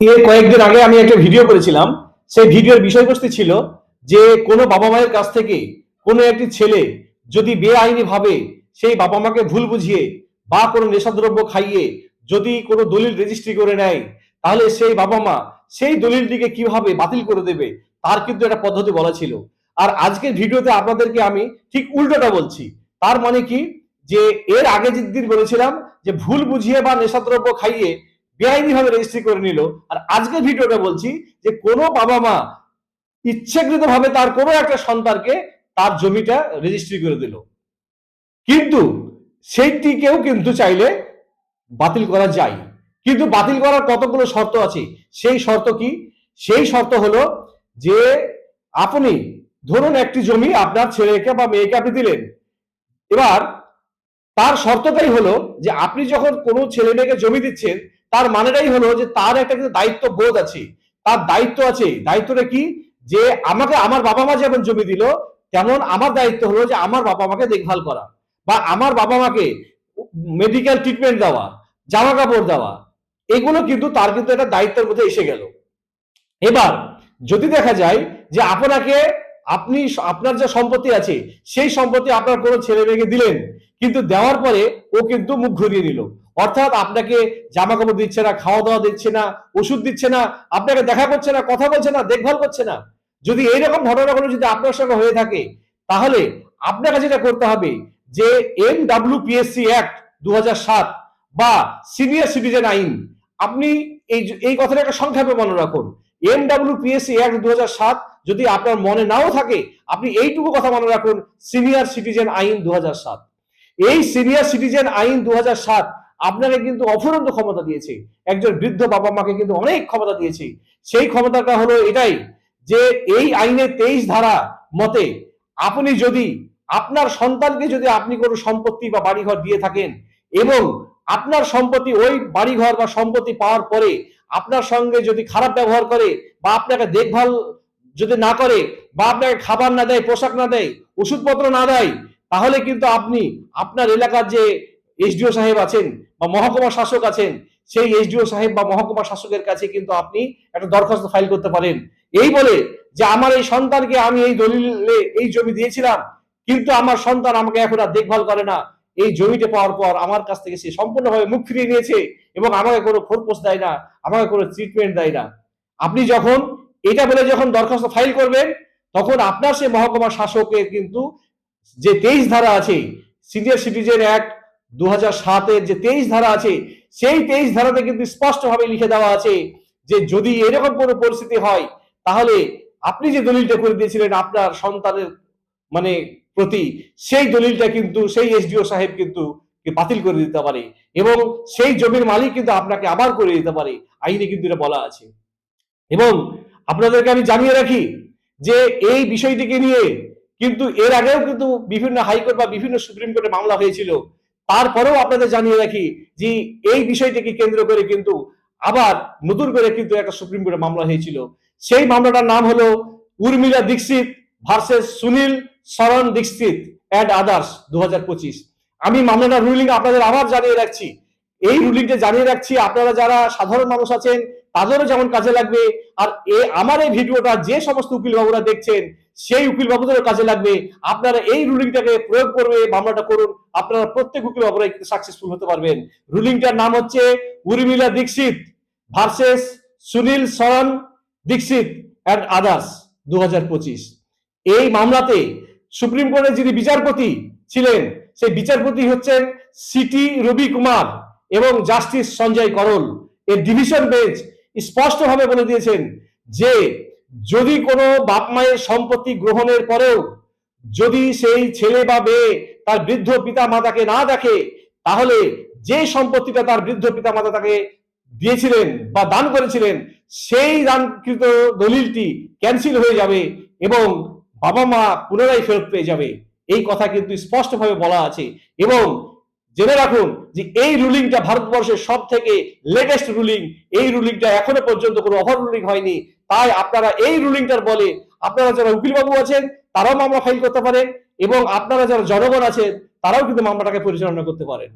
এর কয়েকদিন আগে আমি একটা ভিডিও করেছিলাম। সেই ভিডিওর বিষয়বস্তু ছিল যে কোনো বাবা মায়ের কাছ থেকে কোনো একটি ছেলে যদি বেআইনি ভাবে সেই বাবা মাকে ভুল বুঝিয়ে বা কোনো নেশাদ্রব্য খাইয়ে যদি কোনো দলিল রেজিস্ট্রি করে নেয়, তাহলে সেই বাবা মা সেই দলিলটিকে কীভাবে বাতিল করে দেবে, তার কিন্তু একটা পদ্ধতি বলা ছিল। আর আজকের ভিডিওতে আপনাদেরকে আমি ঠিক উল্টোটা বলছি। তার মানে কি? যে এর আগে যেদিন বলেছিলাম যে ভুল বুঝিয়ে বা নেশাদ্রব্য খাইয়ে বেআইনি ভাবে রেজিস্ট্রি করে নিল। আর আজকের ভিডিওটা বলছি যে কোনো বাবা মা ইচ্ছাকৃত ভাবে তার কোনো একটা সন্তানকে তার জমিটা রেজিস্ট্রি করে দিল। কিন্তু সেইটিকেও কিন্তু চাইলে বাতিল করা যায়। কিন্তু বাতিল করার কতগুলো শর্ত আছে? সেই শর্ত কি? সেই শর্ত হলো যে আপনি ধরুন একটি জমি আপনার ছেলেকে বা মেয়েকে আপনি দিলেন। এবার তার শর্তটাই হলো যে আপনি যখন কোনো ছেলে মেয়েকে জমি দিচ্ছেন তার মানেটাই হলো যে তার একটা কিন্তু দায়িত্ব বোধ আছে। তার দায়িত্ব আছে। দায়িত্বটা কি? যে আমাকে আমার বাবা মা যেমন জমি দিল, তেমন আমার দায়িত্ব হলো যে আমার বাবা মাকে দেখভাল করা বা আমার বাবা মাকে মেডিকেল ট্রিটমেন্ট দেওয়া জামা কাপড় দেওয়া। এগুলো কিন্তু তার কিন্তু একটা দায়িত্বের মধ্যে এসে গেল। এবার যদি দেখা যায় যে আপনাকে আপনি আপনার যে সম্পত্তি আছে, সেই সম্পত্তি আপনার কোনো ছেলে মেয়েকে দিলেন, কিন্তু দেওয়ার পরে ও কিন্তু মুখ ঘুরিয়ে নিল। অর্থাৎ আপনাকে জামা কাপড় দিচ্ছে না খাওয়া দাওয়া দিচ্ছে না, ওষুধ দিচ্ছে না, আপনাকে দেখা করছে না, কথা বলছে না, দেখভাল করছে না। যদি এইরকম ঘটনাগুলো যদি আপনার সঙ্গে হয়ে থাকে, তাহলে আপনাকে যেটা করতে হবে যে এম ডাব্লিউ পিএসসি অ্যাক্ট দুহাজার সাত বা সিনিয়র সিটিজেন আইন, আপনি এই এই কথাটা একটা সংক্ষেপে মনে রাখুন। এম ডাব্লিউ পিএসসি অ্যাক্ট দু হাজার সাত যদি আপনার মনে নাও থাকে, আপনি এইটুকু কথা মনে রাখুন, সিনিয়র সিটিজেন আইন দু হাজার সাত। এই সিনিয়র সিটিজেন আইন দু হাজার সাত আপনাকে কিন্তু অফুরন্ত ক্ষমতা দিয়েছে। একজন বৃদ্ধ বাবা মাকে কিন্তু অনেক ক্ষমতা দিয়েছে। সেই ক্ষমতাটা হলো এটাই যে এই আইনের তেইশ ধারা মতে আপনি যদি, আপনার সন্তানকে যদি আপনি কোনো সম্পত্তি বা বাড়িঘর দিয়ে থাকেন এবং আপনার সম্পত্তি ওই বাড়িঘর বা সম্পত্তি পাওয়ার পরে আপনার সঙ্গে যদি খারাপ ব্যবহার করে বা আপনাকে দেখভাল যদি না করে বা আপনাকে খাবার না দেয়, পোশাক না দেয়, ওষুধপত্র না দেয়, তাহলে কিন্তু আপনি আপনার এলাকার যে এসডিও সাহেব আছেন বা মহকুমা শাসক আছেন, সেই এসডিও সাহেব বা মহকুমা শাসকের কাছে কিন্তু আপনি একটা দরখাস্ত ফাইল করতে পারেন। এই বলে যে আমার এই সন্তানকে আমি এই দলিলে এই জমি দিয়েছিলাম, কিন্তু আমার সন্তান আমাকে এখন আর দেখভাল করে না। এই জমিটা পাওয়ার পর আমার কাছ থেকে সে সম্পূর্ণভাবে মুখ ফিরিয়ে নিয়েছে এবং আমাকে কোনো খোরপোষ দেয় না, আমাকে কোনো ট্রিটমেন্ট দেয় না। আপনি যখন এটা বলে যখন দরখাস্ত ফাইল করবেন, তখন আপনার সে মহকুমা শাসকের কিন্তু যে তেইশ ধারা আছে সিনিয়র সিটিজেন অ্যাক্ট দু সাতের যে তেইশ ধারা আছে, সেই তেইশ ধারাতে কিন্তু স্পষ্টভাবে লিখে দেওয়া আছে যে যদি এরকম কোনো পরিস্থিতি হয়, তাহলে আপনি যে দলিলটা করে দিয়েছিলেন আপনার সন্তানের মানে প্রতি, সেই দলিলটা কিন্তু, সেই এসডিও সাহেব কিন্তু বাতিল করে দিতে পারে এবং সেই জমির মালিক কিন্তু আপনাকে আবার করে দিতে পারে। আইনে কিন্তু এটা বলা আছে। এবং আপনাদেরকে আমি জানিয়ে রাখি যে এই বিষয়টিকে নিয়ে কিন্তু এর আগেও কিন্তু বিভিন্ন হাইকোর্ট বা বিভিন্ন সুপ্রিম কোর্টে মামলা হয়েছিল। তারপরেও আপনাদের জানিয়ে রাখি যে এই বিষয়টিকে কেন্দ্র করে কিন্তু আবার নতুন করে কিন্তু একটা সুপ্রিম কোর্টে মামলা হয়েছিল। সেই মামলাটার নাম হলো উর্মিলা দীক্ষিত ভার্সেস সুনীল শরণ দীক্ষিত অ্যান্ড আদার্স দু হাজার পঁচিশ। আমি মামলাটার রুলিং আপনাদের আবার জানিয়ে রাখছি। এই রুলিংটা জানিয়ে রাখছি, আপনারা যারা সাধারণ মানুষ আছেন তাদেরও যেমন কাজে লাগবে, আর এ আমার এই ভিডিওটা যে সমস্ত উকিল বাবুরা দেখছেন, সেই উকিল বাবুদেরও কাজে লাগবে। আপনারা এই রুলিংটাকে প্রয়োগ করবে, মামলাটা করুন, আপনারা প্রত্যেক উকিল বাবুরা সাকসেসফুল হতে পারবেন। রুলিংটার নাম হচ্ছে উর্মিলা দীক্ষিত ভার্সেস সুনীল শরণ দীক্ষিত অ্যান্ড আদার্স দুহাজার পঁচিশ। এই মামলাতে সুপ্রিম কোর্টের যিনি বিচারপতি ছিলেন, সেই বিচারপতি হচ্ছেন সিটি রবি কুমার এবং জাস্টিস সঞ্জয় করল। এর ডিভিশন বেঞ্চ স্পষ্টভাবে বলে দিয়েছেন যে, যদি কোনো বাপ মায়ের সম্পত্তি গ্রহণের পরেও যদি সেই ছেলে বা মেয়ে তার বৃদ্ধ পিতা মাতাকে না দেখে, তাহলে যে সম্পত্তিটা তার বৃদ্ধ পিতা মাতা তাকে দিয়েছিলেন বা দান করেছিলেন, সেই দানকৃত দলিলটি ক্যান্সেল হয়ে যাবে এবং বাবা মা পুনরায় ফেরত পেয়ে যাবে। এই কথা কিন্তু স্পষ্টভাবে বলা আছে এবং জেনে রাখুন যে এই রুলিংটা ভারতবর্ষের সব থেকে লেটেস্ট রুলিং এই রুলিংটা এখনও পর্যন্ত কোনো অভার রুলিং হয়নি। তাই আপনারা এই রুলিংটার বলে আপনারা যারা উকিলবাবু আছেন, তারাও মামলা ফাইল করতে পারেন এবং আপনারা যারা জনগণ আছেন, তারাও কিন্তু মামলাটাকে পরিচালনা করতে পারেন।